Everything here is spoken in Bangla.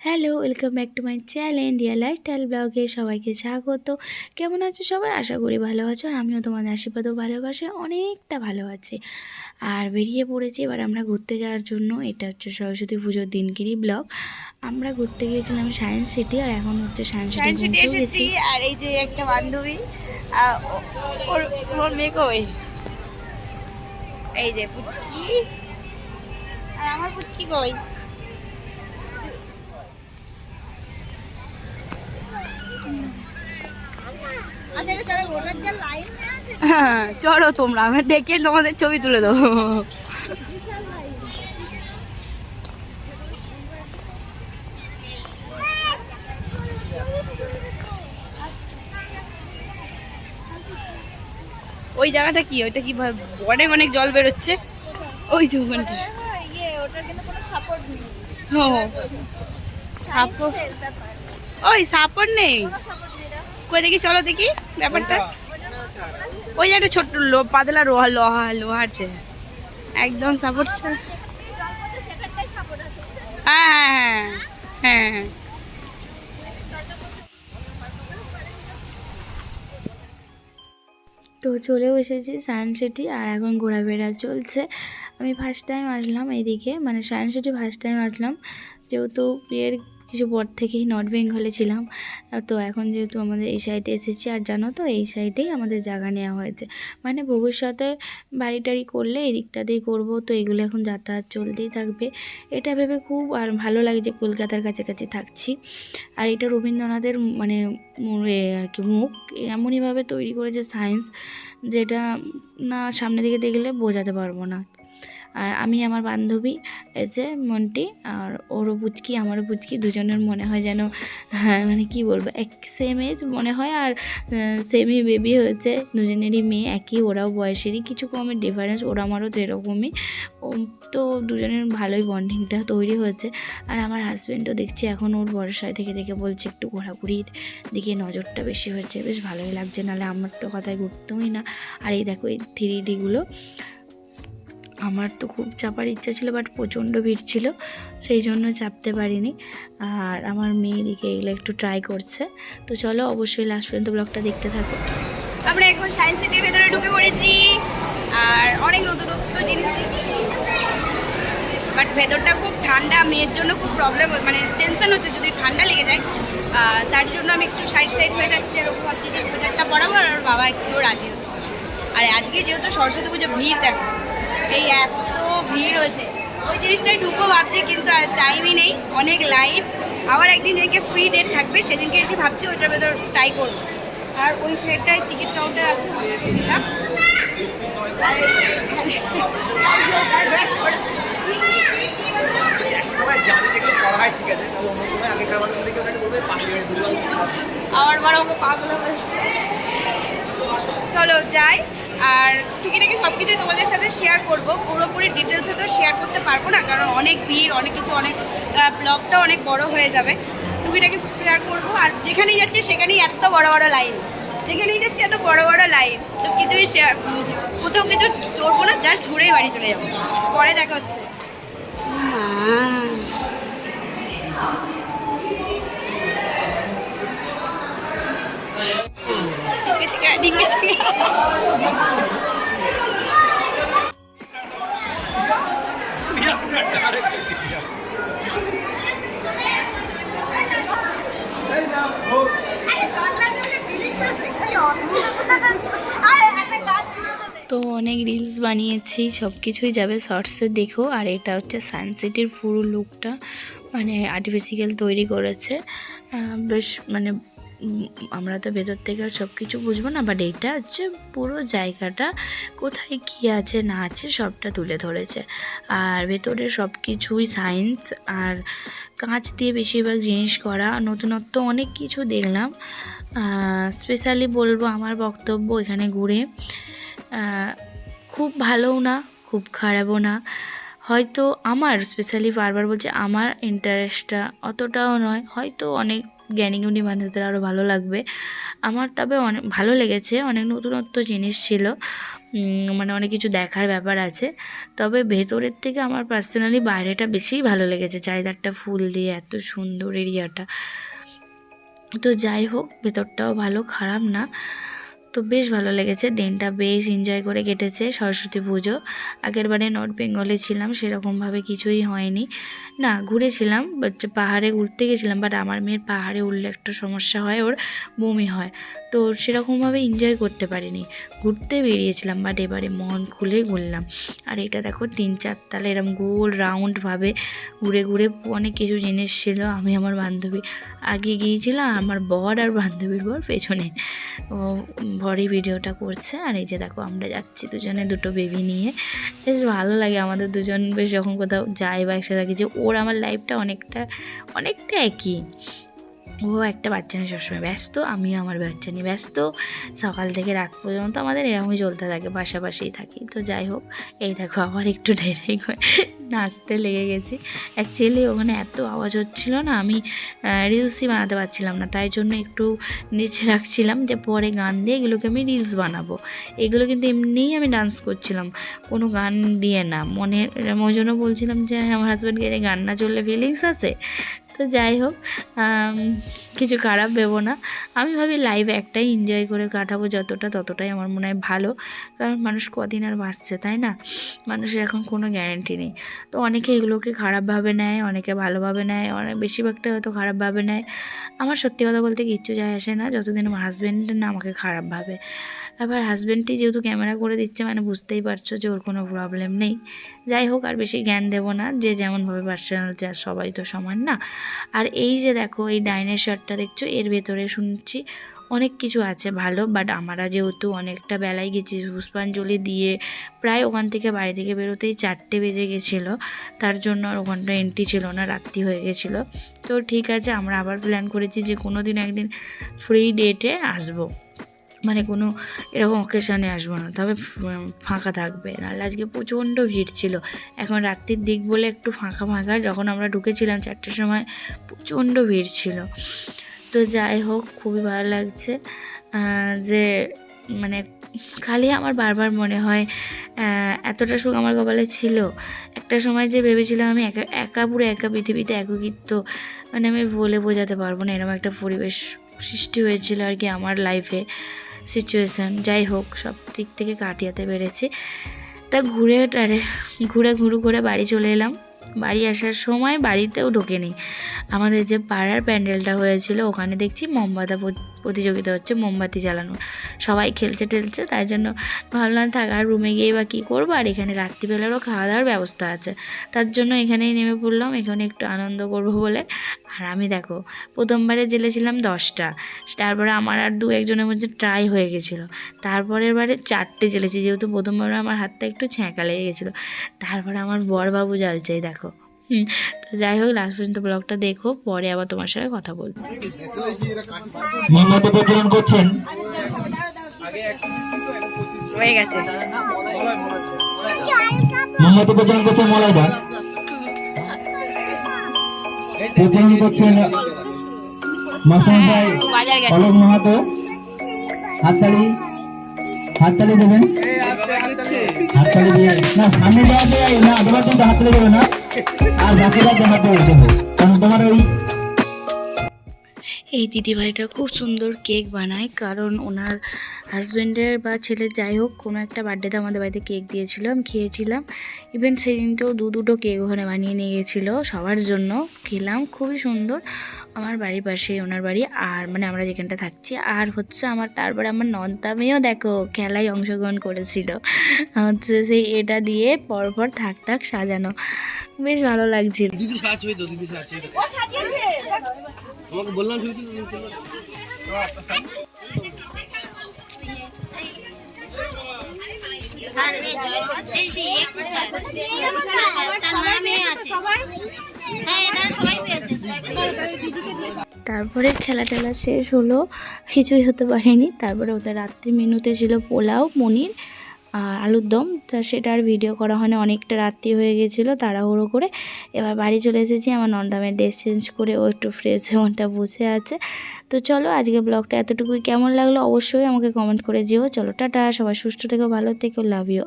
Hello welcome back to my channel dear lifestyle ব্লগে সবাইকে স্বাগত। কেমন আছো সবাই? আশা করি ভালো আছো আর আমিও তোমাদের আশীর্বাদও ভালোবাসে অনেকটা ভালো আছি। আর বেরিয়ে পড়েছি এবার আমরা ঘুরতে যাওয়ার জন্য। এটা হচ্ছে সরস্বতী পুজোর দিনকিরি ব্লগ। আমরা ঘুরতে গিয়েছিলাম সায়েন্স সিটি আর এখন হচ্ছে সায়েন্স সিটি সিটি এসেছি আর এই যে একটা বান্ধবী আর ওর ওর মেয়ে কই? এই যে পুচকি। আর আমার পুচকি কই? হ্যাঁ, চলো তোমরা আমি দেখে তোমাদের ছবি তুলে দেবো। ওই জায়গাটা কি? ওইটা কি অনেক অনেক জল বেরোচ্ছে? ওই যে ওখানটা সাপোর্ট ওই সাপোর্ট নেই। কই দেখি, চলো দেখি ব্যাপারটা। ওই যে একটা ছোট্ট লো পাতলা লোহা লোহা, লোহার আছে একদম সাপোর্ট হ্যাঁ হ্যাঁ হ্যাঁ হ্যাঁ তো চলেও এসেছি সায়েন্স সিটি আর এখন ঘোরাফেরা চলছে। আমি ফার্স্ট টাইম আসলাম এইদিকে মানে সায়েন্স সিটি ফার্স্ট টাইম আসলাম। যেহেতু বিয়ের কিছু পর থেকেই নর্থ বেঙ্গলে ছিলাম। তো এখন যেহেতু আমাদের এই সাইডে এসেছি, আর জানো তো, এই সাইডেই আমাদের জায়গা নেওয়া হয়েছে। মানে ভবিষ্যতে বাড়ি টাড়ি করলে এই দিকটাতেই করব, তো এগুলো এখন যাতায়াত চলতেই থাকবে। এটা ভেবে খুব আর ভালো লাগে যে কলকাতার কাছাকাছি থাকছি। আর এটা রবীন্দ্রনাথের মানে আর কি মুখ এমনইভাবে তৈরি করেছে সায়েন্স যেটা না সামনে দিকে দেখলে বোঝাতে পারব না। আর আমি আমার বান্ধবী, এই যে মন্টি আর ওরও পুচকি আমারও পুচকি দুজনের মনে হয় যেন হ্যাঁ মানে কি বলব, এক সেম এজ মনে হয় আর সেমই বেবি হয়েছে, দুজনেরই মেয়ে, একই, ওরাও বয়সেরই, কিছু কমের ডিফারেন্স ওরা আমারও তো এরকমই তো দুজনের ভালোই বন্ডিংটা তৈরি হয়েছে। আর আমার হাজব্যান্ডও দেখছি এখন ওর ভরসায় থেকে থেকে বলছে একটু ঘোরাঘুরির দিকে নজরটা বেশি হয়েছে, বেশ ভালোই লাগছে, নাহলে আমার তো কথায় ঘুরতেই না। আর এই দেখো এই থ্রি ডিগুলো আমার তো খুব চাপার ইচ্ছা ছিল বাট প্রচণ্ড ভিড় ছিল, সেই জন্য চাপতে পারিনি। আর আমার মেয়ে দিকে এগুলো একটু ট্রাই করছে। তো চলো অবশ্যই লাস্ট পর্যন্ত ব্লগটা দেখতে থাকো। আমরা এখন সায়েন্স সিটির ভেতরে ঢুকে পড়েছি, আর অনেক নতুন নতুন জিনিস বাট ভেতরটা খুব ঠান্ডা, মেয়ের জন্য খুব প্রবলেম মানে টেনশন হচ্ছে যদি ঠান্ডা লেগে যায়। তার জন্য আমি একটু সাইড সাইড হয়ে যাচ্ছি এরকম ভাবছি যে সোয়েটারটা পরাবো, আর বাবা একটু রাজি হচ্ছে আর আজকে যেহেতু সরস্বতী পুজো ভিড়, দেখো এই এত ভিড় হয়েছে। ওই জিনিসটাই ঢুকো ভাবছি, কিন্তু আর টাইমই নেই, অনেক লাইন আবার একদিন যেদিনকে ফ্রি ডেট থাকবে, সেদিনকে এসে ভাবছি ওইটার ভেতর ট্রাই করব। আর ওই সাইডটায় টিকিট কাউন্টার আছে এক আমার বড় আমাকে পাগল বলছে চলো যাই, আর টুকিটাকি সব কিছুই তোমাদের সাথে শেয়ার করব। পুরোপুরি ডিটেলসে তো শেয়ার করতে পারব না, কারণ অনেক ভিড়, অনেক কিছু, অনেক ব্লগটা অনেক বড় হয়ে যাবে। টুকিটাকি শেয়ার করব, আর যেখানেই যাচ্ছি সেখানেই এত বড় বড় লাইন যেখানেই যাচ্ছি এত বড় বড় লাইন তো কিছুই শেয়ার কোথাও কিছু চড়বো না জাস্ট ঘুরেই বাড়ি চলে যাব। পরে দেখা হচ্ছে। ঠিক আছে অনেক রিলস বানিয়েছি সব কিছুই যাবে শর্টসে দেখো। আর এটা হচ্ছে সায়েন্স সিটির পুরো লুকটা মানে আর্টিফিশিয়াল তৈরি করেছে। বেশ মানে আমরা তো ভেতর থেকে সব কিছু বুঝব না বাট এটা হচ্ছে পুরো জায়গাটা, কোথায় কী আছে, না আছে, সবটা তুলে ধরেছে। আর ভেতরে সব কিছুই সায়েন্স আর কাঁচ দিয়ে বেশিরভাগ জিনিস করা, নতুনত্ব অনেক কিছু দেখলাম। স্পেশালি বলব আমার বক্তব্য এখানে ঘুরে। খুব ভালোও না, খুব খারাপও না। হয়তো আমার স্পেশালি বারবার বলছে, আমার ইন্টারেস্টটা অতটাও নয়। হয়তো অনেক জ্ঞানীগুণী মানুষদের আরও ভালো লাগবে। আমার তবে অনেক ভালো লেগেছে, অনেক নতুনত্ব জিনিস ছিল। মানে অনেক কিছু দেখার ব্যাপার আছে। তবে ভেতরের থেকে আমার পার্সোনালি বাইরেটা বেশিই ভালো লেগেছে চারিদারটা ফুল দিয়ে, এত সুন্দর এরিয়াটা তো যাই হোক, ভেতরটাও ভালো, খারাপ না। তো বেশ ভালো লেগেছে। দিনটা বেশ এনজয় করে কেটেছে সরস্বতী পুজো। আগের বারে নর্থ বেঙ্গলে ছিলাম সেরকমভাবে কিছুই হয়নি। না, ঘুরেছিলাম পাহাড়ে উঠতে গেছিলাম বাট আমার মেয়ের পাহাড়ে উঠলে একটা সমস্যা হয়, ওর বমি হয়। তো সেরকমভাবে এনজয় করতে পারিনি। ঘুরতে বেরিয়েছিলাম বাট এবারে মন খুলে ঘুরলাম। আর এটা দেখো, তিন চার তালে এরম গোল রাউন্ডভাবে ঘুরে ঘুরে অনেক কিছু জিনিস ছিল। আমি আমার বান্ধবী আগে গিয়েছিলাম, আমার বর আর বান্ধবীর বর পেছনে। ও বরই ভিডিওটা করছে। আর এই যে দেখো, আমরা যাচ্ছি দুজনে দুটো বেবি নিয়ে। বেশ ভালো লাগে আমাদের দুজন। বেশ যখন কোথাও যাই বা একসাথে থাকি, যে ওর আমার লাইফটা অনেকটা অনেকটা একই। ও একটা বাচ্চা নিয়ে সবসময় ব্যস্ত, আমিও আমার বাচ্চা নিয়ে ব্যস্ত। সকাল থেকে রাত পর্যন্ত আমাদের এরকমই চলতে থাকে পাশাপাশিই থাকি। তো যাই হোক, এই দেখো আবার একটু ঢেরে নাচতে লেগে গেছি। অ্যাকচুয়ালি ওখানে এত আওয়াজ হচ্ছিল না, আমি রিলসই বানাতে পারছিলাম না। তাই জন্য একটু নিচে রাখছিলাম যে পরে গান দিয়ে এগুলোকে আমি রিলস বানাবো। এগুলো কিন্তু এমনিই আমি ডান্স করছিলাম। কোনো গান দিয়ে না। মনে ওই জন্য বলছিলাম যে আমার হাজব্যান্ডকে গান না চললে ফিলিংস আছে? তো যাই হোক কিছু খারাপ ভেবো না। আমি ভাবি লাইভে একটাই এনজয় করে কাটাবো যতটা ততটাই আমার মনে হয় ভালো। কারণ মানুষ কদিন আর বাঁচছে, তাই না? মানুষের এখন কোনো গ্যারেন্টি নেই। তো অনেকে এগুলোকে খারাপভাবে নেয়, অনেকে ভালোভাবে নেয়, অনেক বেশিরভাগটা হয়তো খারাপভাবে নেয়। আমার সত্যি কথা বলতে কিচ্ছু যায় আসে না, যতদিন আমার হাজব্যান্ড না আমাকে খারাপ ভাবে। আবার হাজব্যান্ডটি যেহেতু ক্যামেরা করে দিচ্ছে মানে বুঝতেই পারছ যে ওর কোনো প্রবলেম নেই। যাই হোক, আর বেশি জ্ঞান দেবো না, যে যেমনভাবে পার্সোনাল যা সবাই তো সমান না। আর এই যে দেখো, এই ডাইনোসরটা দেখছ, এর ভেতরে শুনছি অনেক কিছু আছে ভালো বাট আমরা যেহেতু অনেকটা বেলায় গেছি, পুষ্পাঞ্জলি দিয়ে প্রায় ওখান থেকে বাড়ি থেকে বেরোতেই চারটে বেজে গেছিল। তার জন্য আর ওখানটা এন্ট্রি ছিল না, রাত্রি হয়ে গেছিল। তো ঠিক আছে, আমরা আবার প্ল্যান করেছি যে কোনো দিন একদিন ফ্রি ডেটে আসব। মানে কোনো এরকম অকেশানে আসব না। তবে ফাঁকা থাকবে। নাহলে আজকে প্রচণ্ড ভিড় ছিল। এখন রাত্রির দিক বলে একটু ফাঁকা ফাঁকা। যখন আমরা ঢুকেছিলাম চারটের সময় প্রচণ্ড ভিড় ছিল। তো যাই হোক, খুবই ভালো লাগছে যে মানে খালি আমার বারবার মনে হয় এতটা সুখ আমার কপালে ছিল। একটা সময় যে ভেবেছিলাম আমি একা একা পুরো একা পৃথিবীতে এককিত্ব মানে আমি বলে বোঝাতে পারব না। এরকম একটা পরিবেশ সৃষ্টি হয়েছিল আর কি আমার লাইফে সিচুয়েশান যাই হোক, সব দিক থেকে কাটিয়ে পেরেছি। তা ঘুরে আরে ঘুরে ঘুরু করে বাড়ি চলে এলাম। বাড়ি আসার সময় বাড়িতেও ঢোকেনি। আমাদের যে পাড়ার প্যান্ডেলটা হয়েছিল, ওখানে দেখছি মোমবাতা প্রতিযোগিতা হচ্ছে, মোমবাতি জ্বালানো। সবাই খেলছে টেলছে, তাই জন্য ভাবলাম থাক, আর রুমে গিয়ে বা কী করব? আর এখানে রাত্রিবেলারও খাওয়া দাওয়ার ব্যবস্থা আছে। তার জন্য এখানেই নেমে পড়লাম। এখানে একটু আনন্দ করব বলে আর আমি দেখো প্রথমবারে জেলেছিলাম দশটা। তারপরে আমার আর দু একজনের মধ্যে ট্রাই হয়ে গেছিল। তারপরের বারে চারটে জেলেছি যেহেতু প্রথমবারে আমার হাতটা একটু ছ্যাঁকা লেগে গেছিল। তারপরে আমার বরবাবু জ্বালছে এই দেখো। হুম তো যাই হোক লাস্ট পর্যন্ত ব্লগটা দেখো পরে আবার তোমার সাথে কথা বলব। হয়ে গেছে। প্রজ্বলন করছেন মাস্টারমশাই ভাই অলোক মাহাতো। হাততালি হাততালি দেবেন? হাততালি দিয়ে না সামনে দেওয়া যায় না দেওয়ার কিন্তু হাততালি দেবে না। আর বাকিরা দেখাতে দেবে কারণ তোমার ওই এই দিদিভাইটা খুব সুন্দর কেক বানায় কারণ ওনার হাজব্যান্ডের বা ছেলের যাই হোক কোনো একটা বার্থডেতে আমাদের বাড়িতে কেক দিয়েছিলাম খেয়েছিলাম। ইভেন সেদিনকেও দু দুটো কেক ওখানে বানিয়ে নিয়ে গেছিল সবার জন্য খেলাম খুবই সুন্দর। আমার বাড়ির পাশে ওনার বাড়ি আর মানে আমরা যেখানটা থাকছি আর হচ্ছে আমার তারপরে আমার নন্তা মেয়েও দেখো খেলায় অংশগ্রহণ করেছিল। হচ্ছে সেই এটা দিয়ে পরপর থাক থাক সাজানো বেশ ভালো লাগছিল। দিদি দিদি সাহায্য ও সাজিয়েছে তোমাকে বললাম শুধু তারপরে খেলা টেলা শেষ হলো কিছুই হতে পারেনি। তারপরে ওদের রাত্রি মেনুতে ছিল পোলাও, পনির আর আলুর দম, তা সেটা আর ভিডিও করা হয় না অনেকটা রাত্রি হয়ে গেছিল, তাড়াহুড়ো করে। এবার বাড়ি চলে এসেছি, আমার নন্দামের ড্রেস চেঞ্জ করে ও একটু ফ্রেশ হয়ে ওটা বসে আছে। তো চলো আজকে ব্লগটা এতটুকুই। কেমন লাগল অবশ্যই আমাকে কমেন্ট করে যেও। চলো, টাটা। সবাই সুস্থ থেকো, ভালো থেকো লাভ ইউ